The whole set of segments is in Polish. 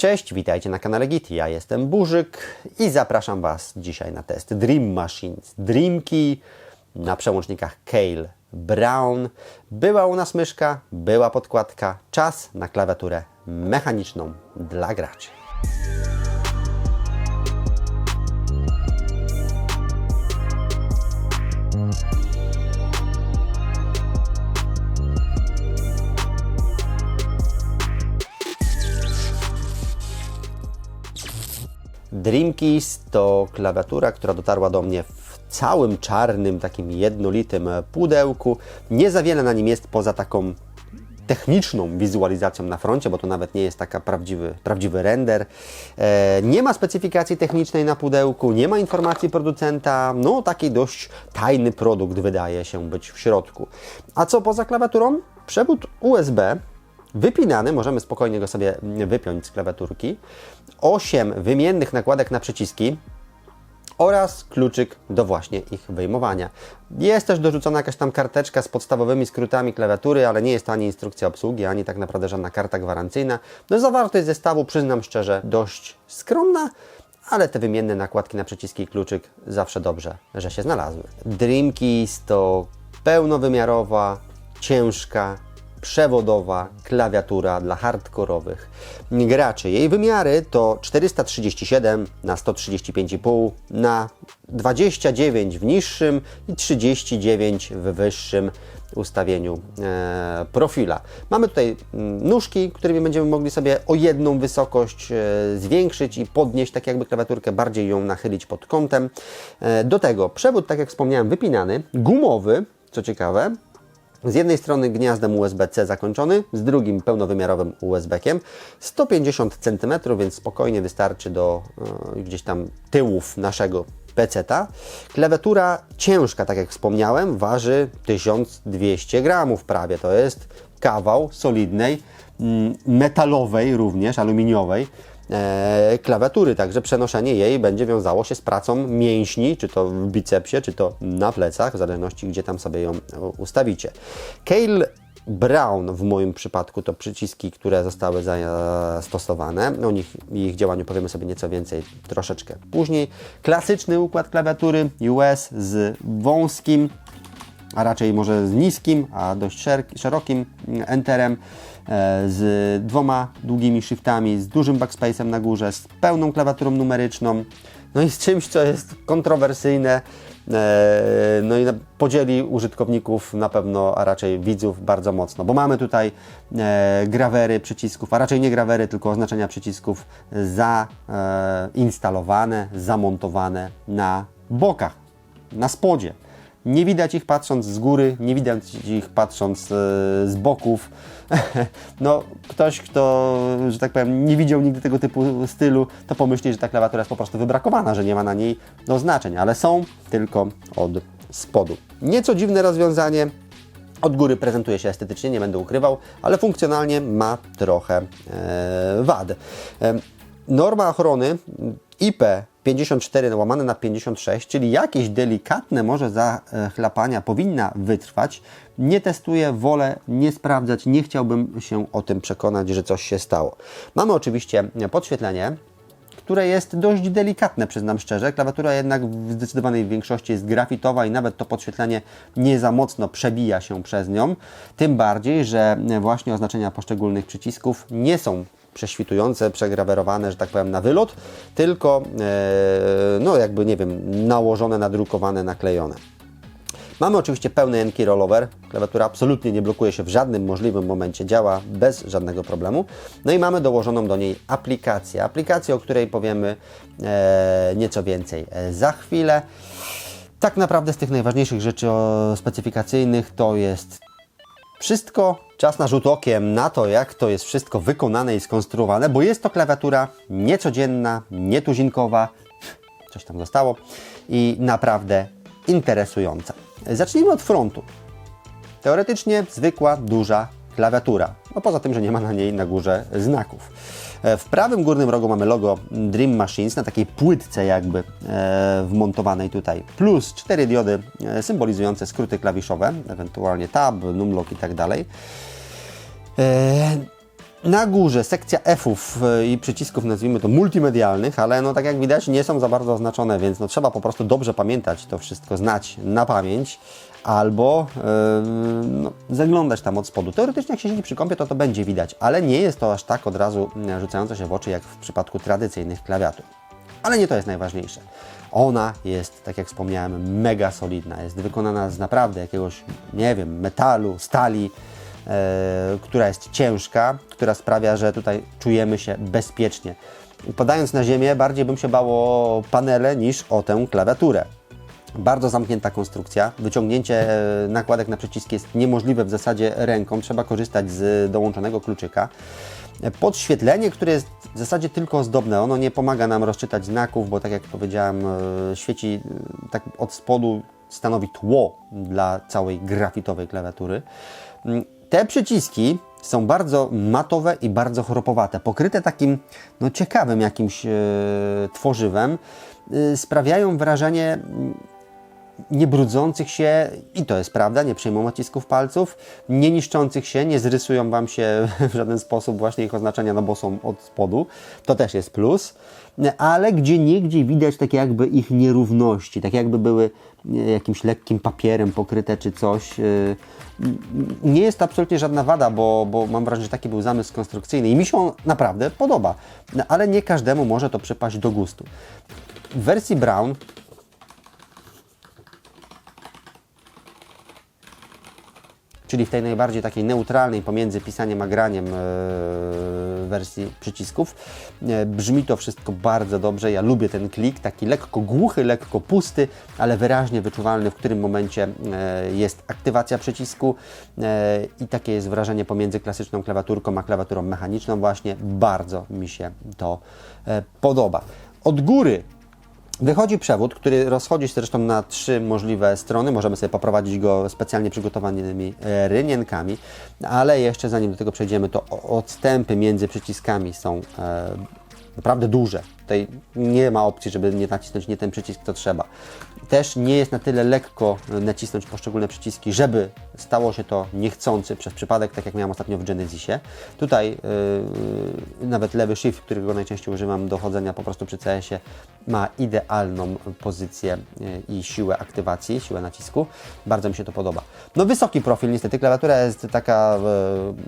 Cześć, witajcie na kanale Git. Ja jestem Burzyk i zapraszam Was dzisiaj na test Dream Machines. Dreamkey na przełącznikach Kale Brown. Była u nas myszka, była podkładka. Czas na klawiaturę mechaniczną dla graczy. Dreamkeys to klawiatura, która dotarła do mnie w całym czarnym, takim jednolitym pudełku. Nie za wiele na nim jest poza taką techniczną wizualizacją na froncie, bo to nawet nie jest taka prawdziwy, prawdziwy render. E, nie ma specyfikacji technicznej na pudełku, nie ma informacji producenta. No, taki dość tajny produkt wydaje się być w środku. A co poza klawiaturą? Przewód USB wypinany, możemy spokojnie go sobie wypiąć z klawiaturki. 8 wymiennych nakładek na przyciski oraz kluczyk do właśnie ich wyjmowania. Jest też dorzucona jakaś tam karteczka z podstawowymi skrótami klawiatury, ale nie jest to ani instrukcja obsługi, ani tak naprawdę żadna karta gwarancyjna. No zawartość zestawu, przyznam szczerze, dość skromna, ale te wymienne nakładki na przyciski i kluczyk zawsze dobrze, że się znalazły. Dreamkeys to pełnowymiarowa, ciężka, przewodowa klawiatura dla hardkorowych graczy. Jej wymiary to 437 na 135,5 na 29 w niższym i 39 w wyższym ustawieniu e, profila. Mamy tutaj mm, nóżki, którymi będziemy mogli sobie o jedną wysokość e, zwiększyć i podnieść tak jakby klawiaturkę, bardziej ją nachylić pod kątem. E, do tego przewód, tak jak wspomniałem, wypinany, gumowy, co ciekawe, z jednej strony gniazdem USB-C zakończony, z drugim pełnowymiarowym USB-kiem. 150 cm, więc spokojnie wystarczy do e, gdzieś tam tyłów naszego PC-ta. Klawiatura ciężka, tak jak wspomniałem, waży 1200 gramów prawie. To jest kawał solidnej, mm, metalowej również, aluminiowej klawiatury, także przenoszenie jej będzie wiązało się z pracą mięśni, czy to w bicepsie, czy to na plecach, w zależności gdzie tam sobie ją ustawicie. Kale Brown w moim przypadku to przyciski, które zostały zastosowane. O nich i ich działaniu powiemy sobie nieco więcej troszeczkę później. Klasyczny układ klawiatury US z wąskim, a raczej może z niskim, a dość szerokim enterem, e, z dwoma długimi shiftami, z dużym backspace'em na górze, z pełną klawiaturą numeryczną, no i z czymś, co jest kontrowersyjne, e, no i podzieli użytkowników na pewno, a raczej widzów bardzo mocno, bo mamy tutaj e, grawery przycisków, a raczej nie grawery, tylko oznaczenia przycisków zainstalowane, zamontowane na bokach, na spodzie. Nie widać ich patrząc z góry, nie widać ich patrząc e, z boków. No, ktoś, kto, że tak powiem, nie widział nigdy tego typu stylu, to pomyśli, że ta klawiatura jest po prostu wybrakowana, że nie ma na niej oznaczeń, ale są tylko od spodu. Nieco dziwne rozwiązanie. Od góry prezentuje się estetycznie, nie będę ukrywał, ale funkcjonalnie ma trochę e, wad. E, norma ochrony IP 54 łamane na 56, czyli jakieś delikatne może zachlapania powinna wytrwać. Nie testuję, wolę nie sprawdzać, nie chciałbym się o tym przekonać, że coś się stało. Mamy oczywiście podświetlenie, które jest dość delikatne, przyznam szczerze. Klawiatura jednak w zdecydowanej większości jest grafitowa i nawet to podświetlenie nie za mocno przebija się przez nią. Tym bardziej, że właśnie oznaczenia poszczególnych przycisków nie są prześwitujące, przegrawerowane, że tak powiem, na wylot, tylko e, no jakby, nie wiem, nałożone, nadrukowane, naklejone. Mamy oczywiście pełny Enki rollover. Klawiatura absolutnie nie blokuje się w żadnym możliwym momencie, działa bez żadnego problemu. No i mamy dołożoną do niej aplikację. Aplikację, o której powiemy e, nieco więcej e, za chwilę. Tak naprawdę z tych najważniejszych rzeczy specyfikacyjnych to jest wszystko czas na rzut okiem na to, jak to jest wszystko wykonane i skonstruowane, bo jest to klawiatura niecodzienna, nietuzinkowa, coś tam zostało i naprawdę interesująca. Zacznijmy od frontu. Teoretycznie zwykła, duża klawiatura. No poza tym, że nie ma na niej na górze znaków. E, w prawym górnym rogu mamy logo Dream Machines na takiej płytce jakby e, wmontowanej tutaj, plus cztery diody e, symbolizujące skróty klawiszowe, ewentualnie tab, numlock i tak dalej. Na górze sekcja F-ów i przycisków, nazwijmy to multimedialnych, ale no tak jak widać nie są za bardzo oznaczone, więc no trzeba po prostu dobrze pamiętać to wszystko, znać na pamięć albo yy, no, zaglądać tam od spodu. Teoretycznie jak się siedzi przy kąpie, to to będzie widać, ale nie jest to aż tak od razu rzucające się w oczy, jak w przypadku tradycyjnych klawiatur. Ale nie to jest najważniejsze. Ona jest, tak jak wspomniałem, mega solidna. Jest wykonana z naprawdę jakiegoś, nie wiem, metalu, stali, e, która jest ciężka, która sprawia, że tutaj czujemy się bezpiecznie. Padając na ziemię, bardziej bym się bało panele niż o tę klawiaturę. Bardzo zamknięta konstrukcja. Wyciągnięcie e, nakładek na przyciski jest niemożliwe w zasadzie ręką. Trzeba korzystać z dołączonego kluczyka. Podświetlenie, które jest w zasadzie tylko ozdobne, ono nie pomaga nam rozczytać znaków, bo tak jak powiedziałem, e, świeci e, tak od spodu, stanowi tło dla całej grafitowej klawiatury. Mm, Te przyciski są bardzo matowe i bardzo chropowate, pokryte takim no, ciekawym jakimś e, tworzywem. E, sprawiają wrażenie mm, nie brudzących się, i to jest prawda, nie przejmą odcisków palców, nie niszczących się, nie zrysują Wam się w żaden sposób właśnie ich oznaczenia, no bo są od spodu, to też jest plus, ale gdzie niegdzie widać takie jakby ich nierówności, tak jakby były jakimś lekkim papierem pokryte czy coś. E, Nie jest to absolutnie żadna wada, bo, bo mam wrażenie, że taki był zamysł konstrukcyjny i mi się on naprawdę podoba, ale nie każdemu może to przypaść do gustu. W wersji Brown czyli w tej najbardziej takiej neutralnej pomiędzy pisaniem a graniem e, wersji przycisków. E, Brzmi to wszystko bardzo dobrze. Ja lubię ten klik, taki lekko głuchy, lekko pusty, ale wyraźnie wyczuwalny, w którym momencie e, jest aktywacja przycisku i takie jest wrażenie pomiędzy klasyczną klawiaturką a klawiaturą mechaniczną właśnie. Bardzo mi się to podoba. Od góry Wychodzi przewód, który rozchodzi się zresztą na trzy możliwe strony. Możemy sobie poprowadzić go specjalnie przygotowanymi e, rynienkami, ale jeszcze zanim do tego przejdziemy, to odstępy między przyciskami są e, naprawdę duże. Tutaj nie ma opcji, żeby nie nacisnąć nie ten przycisk, co trzeba. Też nie jest na tyle lekko nacisnąć poszczególne przyciski, żeby stało się to niechcący przez przypadek, tak jak miałem ostatnio w Genesisie. Tutaj yy, nawet lewy shift, którego najczęściej używam do chodzenia po prostu przy CS-ie, ma idealną pozycję yy, i siłę aktywacji, siłę nacisku. Bardzo mi się to podoba. No wysoki profil, niestety klawiatura jest taka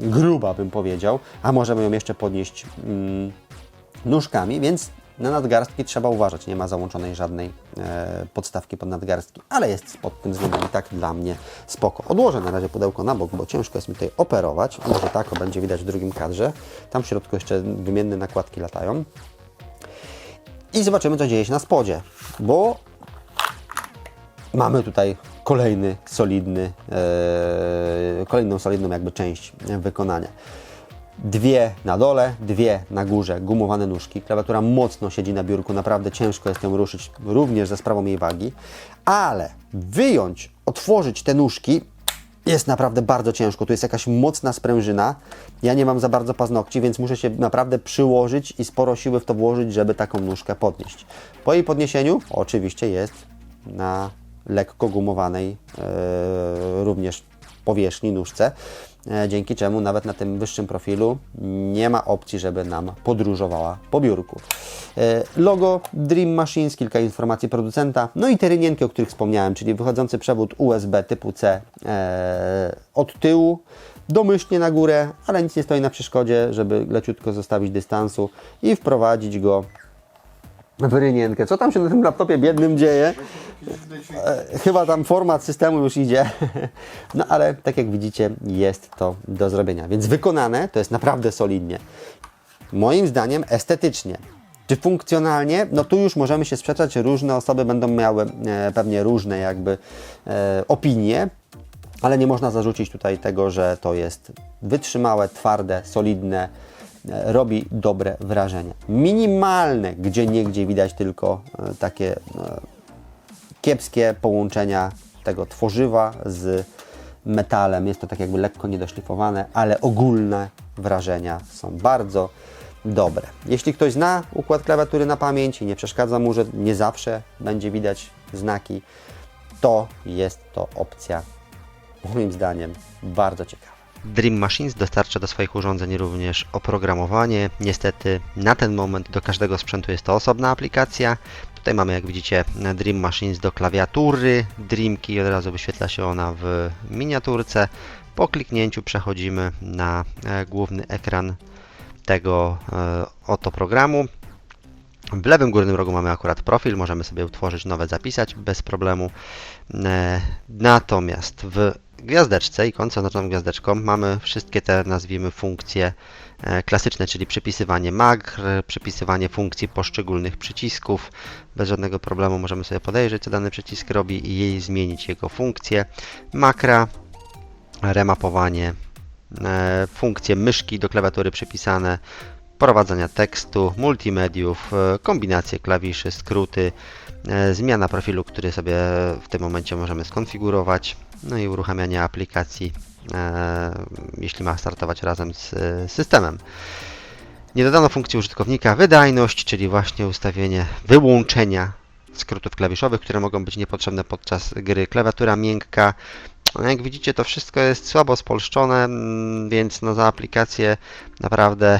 yy, gruba, bym powiedział, a możemy ją jeszcze podnieść mm, nóżkami, więc na nadgarstki trzeba uważać. Nie ma załączonej żadnej e, podstawki pod nadgarstki, ale jest pod tym względem i tak dla mnie spoko. Odłożę na razie pudełko na bok, bo ciężko jest mi tutaj operować. Może tak, o, będzie widać w drugim kadrze. Tam w środku jeszcze wymienne nakładki latają. I zobaczymy, co dzieje się na spodzie, bo mamy tutaj kolejny solidny, e, kolejną solidną jakby część wykonania. Dwie na dole, dwie na górze, gumowane nóżki. Klawiatura mocno siedzi na biurku, naprawdę ciężko jest ją ruszyć, również za sprawą jej wagi, ale wyjąć, otworzyć te nóżki jest naprawdę bardzo ciężko. Tu jest jakaś mocna sprężyna. Ja nie mam za bardzo paznokci, więc muszę się naprawdę przyłożyć i sporo siły w to włożyć, żeby taką nóżkę podnieść. Po jej podniesieniu oczywiście jest na lekko gumowanej e, również powierzchni, nóżce, dzięki czemu nawet na tym wyższym profilu nie ma opcji, żeby nam podróżowała po biurku. E, Logo Dream Machines, kilka informacji producenta, no i te rynienki, o których wspomniałem, czyli wychodzący przewód USB typu C e, od tyłu, domyślnie na górę, ale nic nie stoi na przeszkodzie, żeby leciutko zostawić dystansu i wprowadzić go w rynienkę. Co tam się na tym laptopie biednym dzieje? E, Chyba tam format systemu już idzie, no ale tak jak widzicie jest to do zrobienia, więc wykonane to jest naprawdę solidnie. Moim zdaniem estetycznie. Czy funkcjonalnie? No tu już możemy się sprzeczać, różne osoby będą miały e, pewnie różne jakby e, opinie, ale nie można zarzucić tutaj tego, że to jest wytrzymałe, twarde, solidne, robi dobre wrażenie. Minimalne, gdzie niegdzie widać tylko e, takie e, kiepskie połączenia tego tworzywa z metalem. Jest to tak jakby lekko niedoszlifowane, ale ogólne wrażenia są bardzo dobre. Jeśli ktoś zna układ klawiatury na pamięć i nie przeszkadza mu, że nie zawsze będzie widać znaki, to jest to opcja moim zdaniem bardzo ciekawa. Dream Machines dostarcza do swoich urządzeń również oprogramowanie. Niestety na ten moment do każdego sprzętu jest to osobna aplikacja. Tutaj mamy, jak widzicie, Dream Machines do klawiatury Dreamki. Od razu wyświetla się ona w miniaturce. Po kliknięciu przechodzimy na e, główny ekran tego e, oto programu. W lewym górnym rogu mamy akurat profil, możemy sobie utworzyć nowe, zapisać bez problemu. E, Natomiast w gwiazdeczce, ikonce oznaczoną gwiazdeczką, mamy wszystkie te, nazwijmy, funkcje e, klasyczne, czyli przypisywanie magr, przypisywanie funkcji poszczególnych przycisków. Bez żadnego problemu możemy sobie podejrzeć, co dany przycisk robi i jej zmienić jego funkcję. Makra, remapowanie, e, funkcje myszki do klawiatury przypisane, prowadzenia tekstu, multimediów, e, kombinacje klawiszy, skróty, zmiana profilu, który sobie w tym momencie możemy skonfigurować, no i uruchamianie aplikacji, e, jeśli ma startować razem z e, systemem. Nie dodano funkcji użytkownika wydajność, czyli właśnie ustawienie wyłączenia skrótów klawiszowych, które mogą być niepotrzebne podczas gry. Klawiatura miękka. No jak widzicie, to wszystko jest słabo spolszczone, mm, więc no za aplikację naprawdę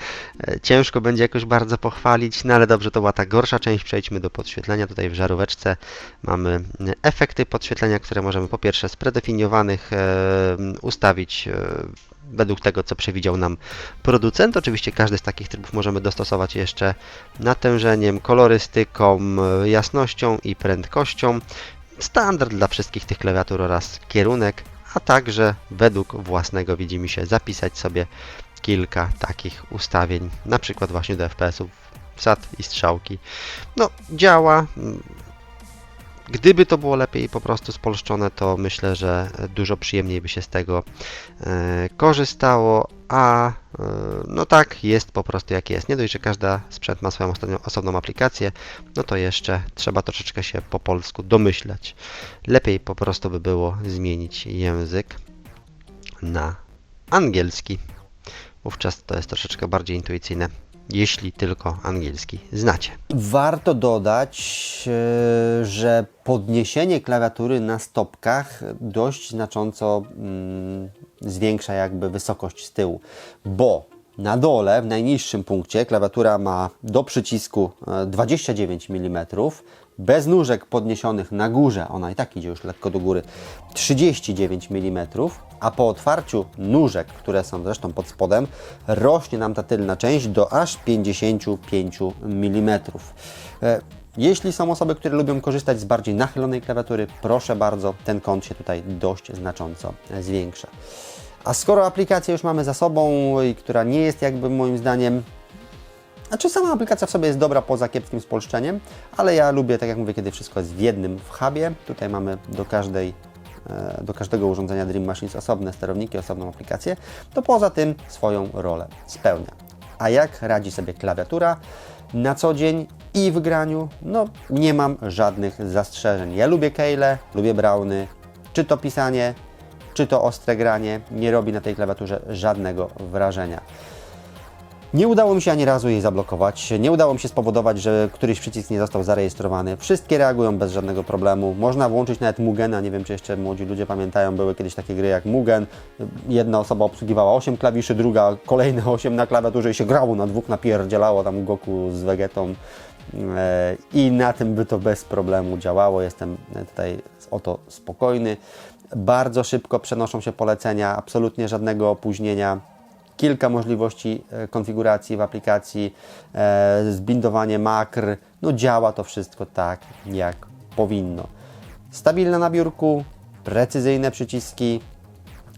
ciężko będzie jakoś bardzo pochwalić, no ale dobrze, to była ta gorsza część. Przejdźmy do podświetlenia. Tutaj w żaróweczce mamy mm, efekty podświetlenia, które możemy po pierwsze z predefiniowanych e, ustawić e, według tego, co przewidział nam producent. Oczywiście każdy z takich trybów możemy dostosować jeszcze natężeniem, kolorystyką, e, jasnością i prędkością. Standard dla wszystkich tych klawiatur oraz kierunek, a także według własnego widzimy się zapisać sobie kilka takich ustawień, na przykład właśnie do FPS-ów, SAT i strzałki. No, działa. Gdyby to było lepiej po prostu spolszczone, to myślę, że dużo przyjemniej by się z tego e, korzystało, a e, no tak, jest po prostu jak jest. Nie dość, że każda sprzęt ma swoją osobną, osobną aplikację, no to jeszcze trzeba troszeczkę się po polsku domyślać. Lepiej po prostu by było zmienić język na angielski. Wówczas to jest troszeczkę bardziej intuicyjne, jeśli tylko angielski znacie. Warto dodać, e, że podniesienie klawiatury na stopkach dość znacząco mm, zwiększa jakby wysokość z tyłu, bo na dole, w najniższym punkcie, klawiatura ma do przycisku e, 29 mm, bez nóżek podniesionych na górze, ona i tak idzie już lekko do góry, 39 mm, a po otwarciu nóżek, które są zresztą pod spodem, rośnie nam ta tylna część do aż 55 mm. E, Jeśli są osoby, które lubią korzystać z bardziej nachylonej klawiatury, proszę bardzo, ten kąt się tutaj dość znacząco zwiększa. A skoro aplikację już mamy za sobą która nie jest jakby moim zdaniem znaczy sama aplikacja w sobie jest dobra poza kiepskim spolszczeniem, ale ja lubię, tak jak mówię, kiedy wszystko jest w jednym w hubie. Tutaj mamy do każdej e, do każdego urządzenia Dream Machines osobne sterowniki, osobną aplikację, to poza tym swoją rolę spełnia. A jak radzi sobie klawiatura na co dzień i w graniu? No nie mam żadnych zastrzeżeń. Ja lubię Keyle, lubię Browny, czy to pisanie, czy to ostre granie, nie robi na tej klawiaturze żadnego wrażenia. Nie udało mi się ani razu jej zablokować, nie udało mi się spowodować, że któryś przycisk nie został zarejestrowany. Wszystkie reagują bez żadnego problemu. Można włączyć nawet Mugena, nie wiem czy jeszcze młodzi ludzie pamiętają, były kiedyś takie gry jak Mugen. Jedna osoba obsługiwała 8 klawiszy, druga kolejne 8 na klawiaturze i się grało na dwóch, napierdzielało tam Goku z Vegetą. E, I na tym by to bez problemu działało. Jestem tutaj o to spokojny. Bardzo szybko przenoszą się polecenia, absolutnie żadnego opóźnienia kilka możliwości e, konfiguracji w aplikacji, e, zbindowanie makr, no działa to wszystko tak, jak powinno. Stabilne na biurku, precyzyjne przyciski,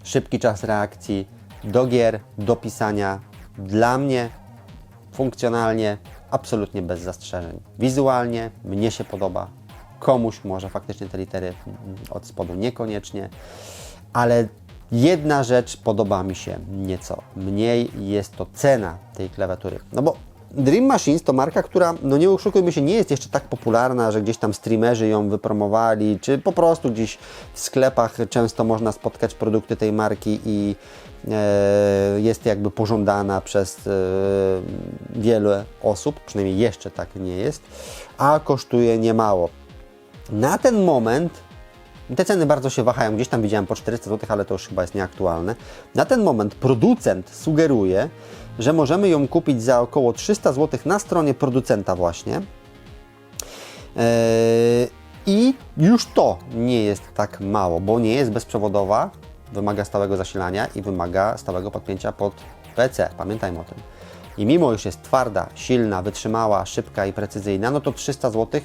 szybki czas reakcji do gier, do pisania. Dla mnie funkcjonalnie absolutnie bez zastrzeżeń. Wizualnie mnie się podoba, komuś może faktycznie te litery od spodu niekoniecznie, ale Jedna rzecz podoba mi się nieco mniej, jest to cena tej klawiatury. No bo Dream Machines to marka, która, no nie oszukujmy się, nie jest jeszcze tak popularna, że gdzieś tam streamerzy ją wypromowali, czy po prostu gdzieś w sklepach często można spotkać produkty tej marki i e, jest jakby pożądana przez e, wiele osób, przynajmniej jeszcze tak nie jest, a kosztuje niemało. Na ten moment Te ceny bardzo się wahają, gdzieś tam widziałem po 400 zł, ale to już chyba jest nieaktualne. Na ten moment producent sugeruje, że możemy ją kupić za około 300 zł na stronie producenta właśnie. Eee, I już to nie jest tak mało, bo nie jest bezprzewodowa, wymaga stałego zasilania i wymaga stałego podpięcia pod PC. Pamiętajmy o tym. I mimo iż jest twarda, silna, wytrzymała, szybka i precyzyjna, no to 300 zł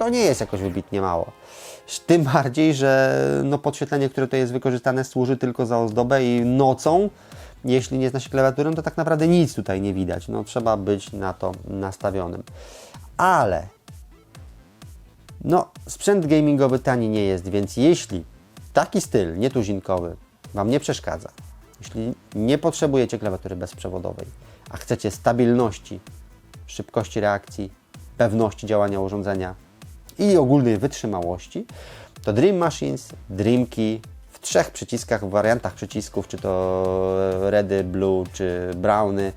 to nie jest jakoś wybitnie mało. Tym bardziej, że no podświetlenie, które tutaj jest wykorzystane, służy tylko za ozdobę i nocą, jeśli nie zna się klawiaturą, to tak naprawdę nic tutaj nie widać. No trzeba być na to nastawionym. Ale no, sprzęt gamingowy tani nie jest, więc jeśli taki styl nietuzinkowy Wam nie przeszkadza, jeśli nie potrzebujecie klawiatury bezprzewodowej, a chcecie stabilności, szybkości reakcji, pewności działania urządzenia i ogólnej wytrzymałości, to Dream Machines, Dreamkey w trzech przyciskach, w wariantach przycisków, czy to Redy, Blue, czy Browny,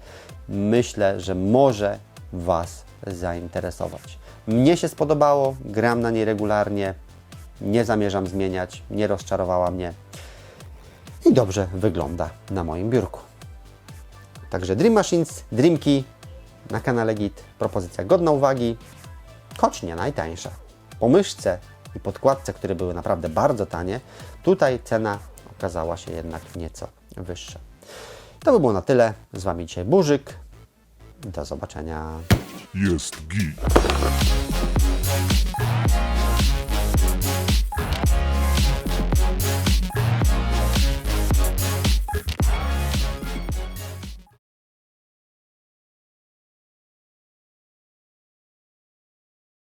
myślę, że może Was zainteresować. Mnie się spodobało, gram na niej regularnie, nie zamierzam zmieniać, nie rozczarowała mnie i dobrze wygląda na moim biurku. Także Dream Machines, Dreamkey na kanale Git. Propozycja godna uwagi, choć nie najtańsza. Po i podkładce, które były naprawdę bardzo tanie, tutaj cena okazała się jednak nieco wyższa. To by było na tyle. Z Wami dzisiaj Burzyk. Do zobaczenia. Jest git.